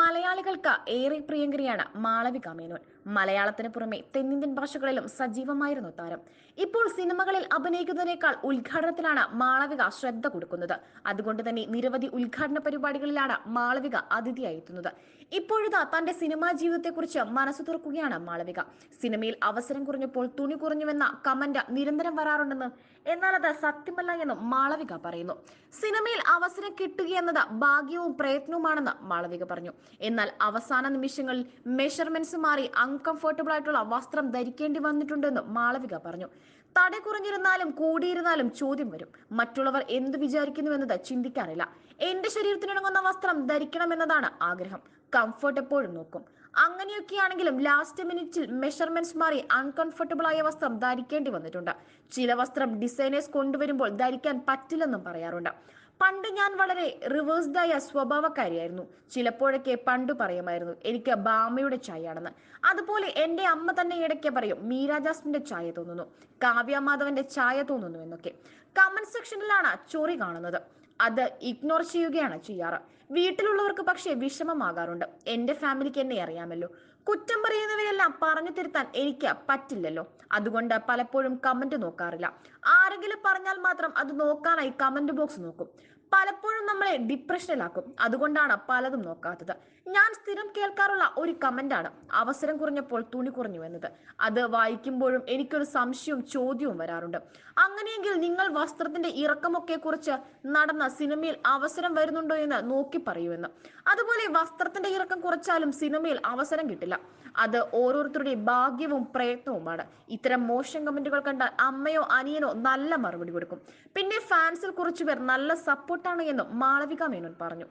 മലയാളികൾക്ക് ഏറെ പ്രിയങ്കരിയാണ് മാളവിക മേനോൻ. മലയാളത്തിന് പുറമെ തെന്നിന്ത്യൻ ഭാഷകളിലും സജീവമായിരുന്നു താരം. ഇപ്പോൾ സിനിമകളിൽ അഭിനയിക്കുന്നതിനേക്കാൾ ഉദ്ഘാടനത്തിലാണ് മാളവിക ശ്രദ്ധ കൊടുക്കുന്നത്. അതുകൊണ്ട് തന്നെ നിരവധി ഉദ്ഘാടന പരിപാടികളിലാണ് മാളവിക അതിഥിയായി എത്തുന്നത്. ഇപ്പോഴിതാ തന്റെ സിനിമാ ജീവിതത്തെക്കുറിച്ച് മനസ്സു തുറക്കുകയാണ് മാളവിക. സിനിമയിൽ അവസരം കുറഞ്ഞപ്പോൾ തുണി കുറഞ്ഞുവെന്ന കമന്റ് നിരന്തരം വരാറുണ്ടെന്ന് എന്നാൽ അത് സത്യമല്ല എന്നും മാളവിക പറയുന്നു. സിനിമയിൽ അവസരം കിട്ടുക എന്നത് ഭാഗ്യവും പ്രയത്നവുമാണെന്ന് മാളവിക പറഞ്ഞു. എന്നാൽ അവസാന നിമിഷങ്ങളിൽ മെഷർമെന്റ്സ് മാറി അൺകംഫർട്ടബിൾ ആയിട്ടുള്ള വസ്ത്രം ധരിക്കേണ്ടി വന്നിട്ടുണ്ടെന്ന് മാളവിക പറഞ്ഞു. തടി കുറഞ്ഞിരുന്നാലും കൂടിയിരുന്നാലും ചോദ്യം വരും. മറ്റുള്ളവർ എന്ത് വിചാരിക്കുന്നു എന്നത് ചിന്തിക്കാറില്ല എന്റെ ശരീരത്തിനിണങ്ങുന്ന വസ്ത്രം ധരിക്കണമെന്നതാണ് ആഗ്രഹം. കംഫർട്ട് എപ്പോഴും നോക്കും. അങ്ങനെയൊക്കെയാണെങ്കിലും ലാസ്റ്റ് മിനിറ്റിൽ മെഷർമെന്റ്സ് മാറി അൺകംഫർട്ടബിൾ ആയ വസ്ത്രം ധരിക്കേണ്ടി വന്നിട്ടുണ്ട്. ചില വസ്ത്രം ഡിസൈനേഴ്സ് കൊണ്ടുവരുമ്പോൾ ധരിക്കാൻ പറ്റില്ലെന്നും പറയാറുണ്ട്. പണ്ട് ഞാൻ വളരെ റിവേഴ്സ്ഡായ സ്വഭാവക്കാരിയായിരുന്നു. ചിലപ്പോഴൊക്കെ പണ്ട് പറയുമായിരുന്നു എനിക്ക് ബാമയുടെ ചായയാണെന്ന്. അതുപോലെ എന്റെ അമ്മ തന്നെ ഇടയ്ക്ക് പറയും മീര ചായ തോന്നുന്നു. കാവ്യ മാധവന്റെ ചായ തോന്നുന്നു എന്നൊക്കെ. കമന്റ് സെക്ഷനിലാണ് ചൊറി കാണുന്നത്. അത് ഇഗ്നോർ ചെയ്യുകയാണ് ചെയ്യാറ്. വീട്ടിലുള്ളവർക്ക് പക്ഷേ വിഷമമാകാറുണ്ട്. എന്റെ ഫാമിലിക്ക് എന്നെ അറിയാമല്ലോ. കുറ്റം പറയുന്നവരെല്ലാം പറഞ്ഞു തിരുത്താൻ എനിക്ക് പറ്റില്ലല്ലോ. അതുകൊണ്ട് പലപ്പോഴും കമന്റ് നോക്കാറില്ല. ആരെങ്കിലും പറഞ്ഞാൽ മാത്രം അത് നോക്കാനായി കമന്റ് ബോക്സ് നോക്കും. പലപ്പോഴും നമ്മളെ ഡിപ്രഷനിലാക്കും അതുകൊണ്ടാണ് പലതും നോക്കാത്തത്. ഞാൻ സ്ഥിരം കേൾക്കാറുള്ള ഒരു കമന്റാണ് അവസരം കുറഞ്ഞപ്പോൾ തുണി കുറഞ്ഞു എന്നത്. അത് വായിക്കുമ്പോഴും എനിക്കൊരു സംശയവും ചോദ്യവും വരാറുണ്ട്. അങ്ങനെയെങ്കിൽ നിങ്ങൾ വസ്ത്രത്തിന്റെ ഇറക്കമൊക്കെ കുറിച്ച് നടന്ന സിനിമയിൽ അവസരം വരുന്നുണ്ടോ എന്ന് നോക്കി പറയുമെന്ന്. അതുപോലെ വസ്ത്രത്തിന്റെ ഇറക്കം കുറച്ചാലും സിനിമയിൽ അവസരം കിട്ടില്ല. അത് ഓരോരുത്തരുടെ ഭാഗ്യവും പ്രയത്നവുമാണ്. ഇത്തരം മോശം കമന്റുകൾ കണ്ടാൽ അമ്മയോ അനിയനോ നല്ല മറുപടി കൊടുക്കും. പിന്നെ ഫാൻസിൽ കുറച്ചുപേർ നല്ല സപ്പോർട്ടാണ് എന്നും മാളവിക മേനോൻ പറഞ്ഞു